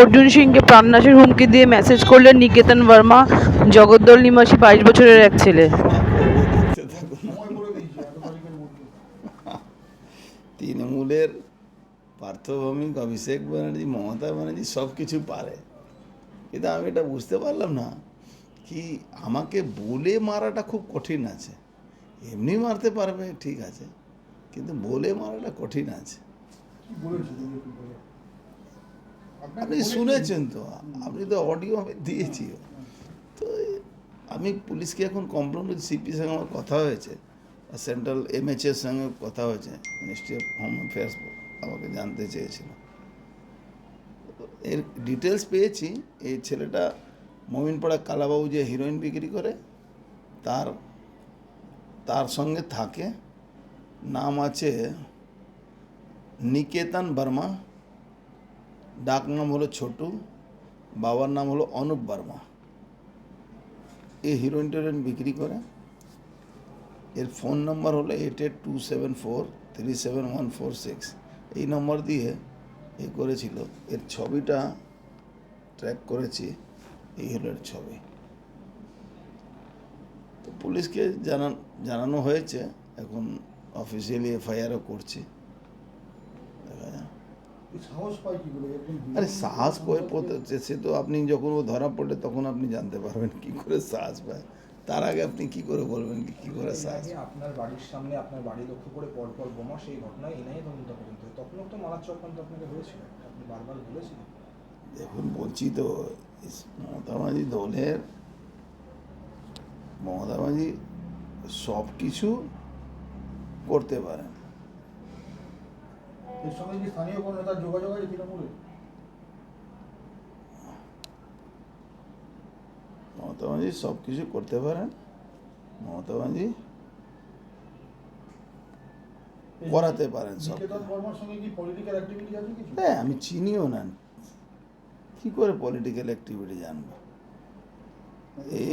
অর্জুন সিংকে প্রাণনাশের হুমকি দিয়ে মেসেজ করলেন নিকেতন বর্মা জগদ্দল নিবাসী বাইশ বছরের এক ছেলে। তৃণমূলের পার্থভৌমিক অভিষেক ব্যানার্জি মমতা ব্যানার্জি সব কিছু পারে। কিন্তু আমি এটা বুঝতে পারলাম না কি আমাকে বলে মারাটা খুব কঠিন আছে। এমনি মারতে পারবে ঠিক আছে। কিন্তু বলে মারাটা কঠিন আছে কি বলেছে যদি একটু বলেন? আপনাকে আপনি শুনেছেন তো, আপনি তো অডিও আমি দিয়েছি। তো আমি পুলিশকে এখন কমপ্লেন করছি সিপির সঙ্গে আমার কথা হয়েছে সেন্ট্রাল এমএচএর সঙ্গে কথা হয়েছে মিনিস্ট্রি অফ হোম অ্যাফেয়ার্স আমাকে জানতে চেয়েছিল। এর ডিটেলস পেয়েছি, এই ছেলেটা মমিনপাড়া কালাবাবু যে হিরোইন বিক্রি করে, তার তার সঙ্গে থাকে, নাম আছে নিকেতন বর্মা। ডাক নাম হলো ছোটু, বাবার নাম হলো অনুপ বর্মা। এই হিরোইন টেরোইন বিক্রি করে। এর ফোন নাম্বার হলো eight eight two seven four three seven one four six এই নম্বর দিয়ে এ করেছিল। এর ছবিটা ট্র্যাক করেছি, এই হলো এর ছবি। তো পুলিশকে জানান, জানানো হয়েছে। এখন অফিসিয়ালি এফআইআরও করছি দেখা যাক এই সাহস পায় কি করে একদম আরে সাহস পড়তে সে তো আপনি যখন ও ধরা পড়লে তখন আপনি জানতে পারবেন কি করে সাহস পায়। তার আগে আপনি কি করে বলবেন কি কি করে সাহস আপনার বাড়ির সামনে আপনার বাড়ি লক্ষ্য করে পরপর বোমা সেই ঘটনায় এনআইএ তদন্ত পর্যন্ত। তখনও তো মারার চক্রান্ত আপনাকে হয়েছিল। আপনি বারবার বলেছিলেন দেখুন বলছি তো মমতা দলের মমতা সব কিছু করতে পারেন। এর সঙ্গে কি স্থানীয় কোনো নেতার যোগাযোগ আছে তৃণমূলে মমতা ব্যানার্জি সব কিছু করতে পারেন। মমতা ব্যানার্জি করাতে পারেন সব। হ্যাঁ আমি চিনিও না। কি করে পলিটিক্যাল অ্যাক্টিভিটি জানব?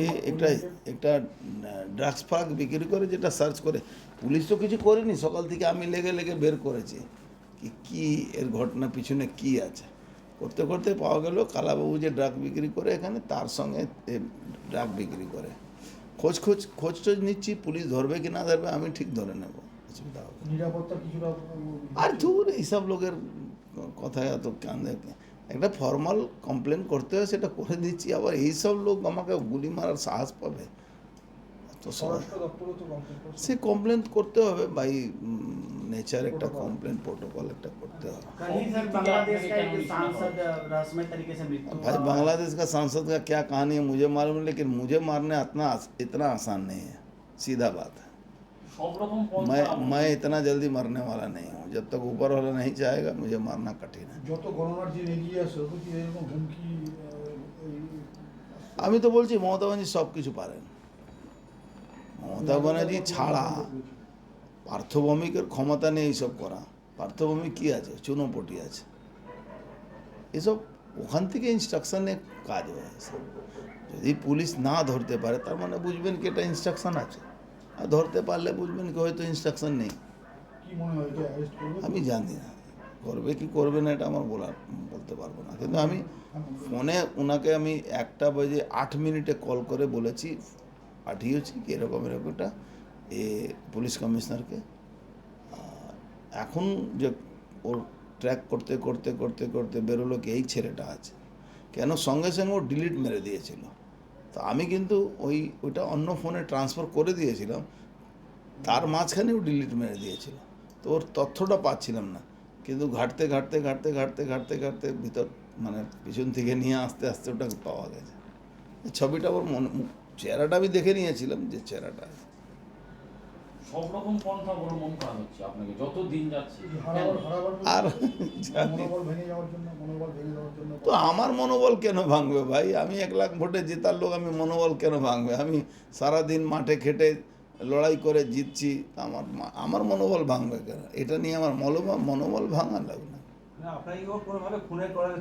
এ একটা একটা ড্রাগস ফাগ বিক্রি করে যেটা সার্চ করে। পুলিশ তো কিছু করেনি সকাল থেকে আমি লেগে লেগে বের করেছি। কি এর ঘটনা পিছনে কি আছে? করতে করতে পাওয়া গেল কালাবাবু যে ড্রাগ বিক্রি করে এখানে তার সঙ্গে ড্রাগ বিক্রি করে। খোঁজ খোঁজ খোঁজ টোজ নিচ্ছি পুলিশ ধরবে কি না ধরবে আমি ঠিক ধরে নেব। অসুবিধা হবে আর দূর এইসব লোকের কথায় এত কান্দে। একটা ফর্মাল কমপ্লেন করতে হয় সেটা করে দিচ্ছি আবার এইসব লোক আমাকে গুলি মারার সাহস পাবে? তো স্বরাষ্ট্র দপ্তরও তো কমপ্লেন করছে সে কমপ্লেন করতে হবে বাই নেচার একটা কমপ্লেন প্রোটোকল একটা করতে হবে कहीं सर बांग्लादेश का एक सांसद रहस्यमय तरीके से मृत्यु भाई हुआ। बांग्लादेश का सांसद का क्या कहानी है मुझे मालूम है लेकिन मुझे मारने इतना इतना आसान नहीं है सीधा बात है সব রকম পন্থা मैं অবলম্বন मैं इतना जल्दी मरने वाला नहीं हूँ जब तक ऊपर वाला नहीं चाहेगा मुझे मारना कठिन है যত গণনার দিন এগিয়ে আসে তত কি এরকম হুমকি আহ, এই- আমি তো বলছি মমতা ব্যানার্জি সব কিছু পারেন মমতা ব্যানার্জি ছাড়া পার্থভৌমিকের ক্ষমতা নেই এইসব করা। পার্থভৌমিক কী আছে? চুনোপটি আছে। এসব ওখান থেকে ইনস্ট্রাকশনে কাজ হয় যদি পুলিশ না ধরতে পারে তার মানে বুঝবেন কি এটা ইনস্ট্রাকশন আছে। আর ধরতে পারলে বুঝবেন কি হয়তো ইনস্ট্রাকশন নেই। হয় আমি জানি না। করবে কি করবে না এটা আমার বলার বলতে পারব না। কিন্তু আমি ফোনে ওনাকে আমি একটা বাজে আট মিনিটে কল করে বলেছি। পাঠিয়েছি কি এরকম একটা, এ পুলিশ কমিশনারকে। এখন যে ওর ট্র্যাক করতে করতে করতে করতে বেরোলো কি এই ছেলেটা আছে কেন সঙ্গে সঙ্গে ও ডিলিট মেরে দিয়েছিল? তো আমি কিন্তু ওই, ওইটা অন্য ফোনে ট্রান্সফার করে দিয়েছিলাম, তার মাঝখানেও ডিলিট মেরে দিয়েছিল। তো ওর তথ্যটা পাচ্ছিলাম না। কিন্তু ঘাটতে ঘাটতে ঘাটতে ঘাটতে ঘাটতে ঘাটতে ভিতর মানে পিছন থেকে নিয়ে আস্তে আস্তে ওটা পাওয়া গেছে। ছবিটা ওর মনে চেহারাটা আমি দেখে নিয়েছিলাম যে চেহারাটা। সব রকম পন্থা অবলম্বন করা হচ্ছে আপনাকে যত দিন যাচ্ছে। এই হারাবার হারাবার আর জানি। মনোবল ভেঙে যাওয়ার জন্য মনোবল ভেঙে যাওয়ার জন্য তো আমার মনোবল কেন ভাঙবে ভাই? আমি এক লাখ ভোটে জেতার লোক আমি মনোবল কেন ভাঙবে? আমি সারাদিন মাঠে খেটে লড়াই করে জিতছি আমার আমার মনোবল ভাঙবে কেন? এটা নিয়ে আমার মনোবল মনোবল ভাঙা লাগবে না। না আপনাকে কোনোভাবে খুনের করার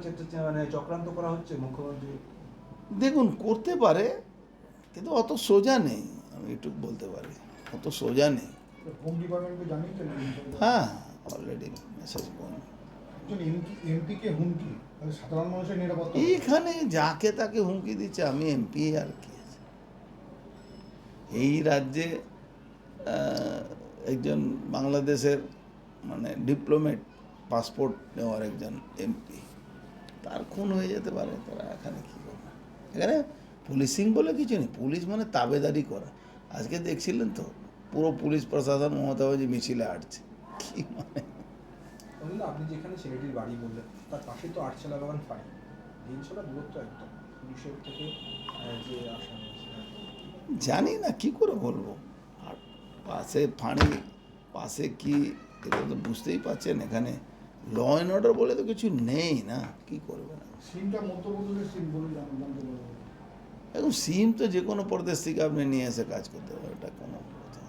মানে চক্রান্ত করা হচ্ছে মুখ্যমন্ত্রী? দেখুন করতে পারে কিন্তু অত সোজা নেই আমি একটু বলতে পারি অত সোজা নেই? হ্যাঁ অলরেডি মেসেজ নিরাপত্তা এইখানে যাকে তাকে হুমকি দিচ্ছে আমি এমপি আর কি এই রাজ্যে একজন বাংলাদেশের মানে ডিপ্লোমেট পাসপোর্ট নেওয়ার একজন এমপি তার খুন হয়ে যেতে পারে তারা এখানে কী করবে? এখানে পুলিশিং বলে কিছু নেই। পুলিশ মানে তাবেদারি করা। আজকে দেখছিলেন তো পুরো পুলিশ প্রশাসন মমতা ব্যানার্জি মিছিলে আটছে কি মানে? আপনি যেখানে ছেলেটির বাড়ি বললেন তার পাশে তো আটচালা বাগান ফাঁড়ি। দিনছলা দূরত্ব একদম পুলিশের থেকে যে আসা জানি না কি করে বলব? আর পাশে ফাঁড়ি পাশে কি এটা তো বুঝতেই পারছেন এখানে ল অ্যান্ড অর্ডার বলে তো কিছু নেই না কি করবে না সিমটা মধ্যপ্রদেশের সিম বলে এখন সিম তো যে কোনো প্রদেশ থেকে আপনি নিয়ে এসে কাজ করতে পারেন, এটা কোনো কথা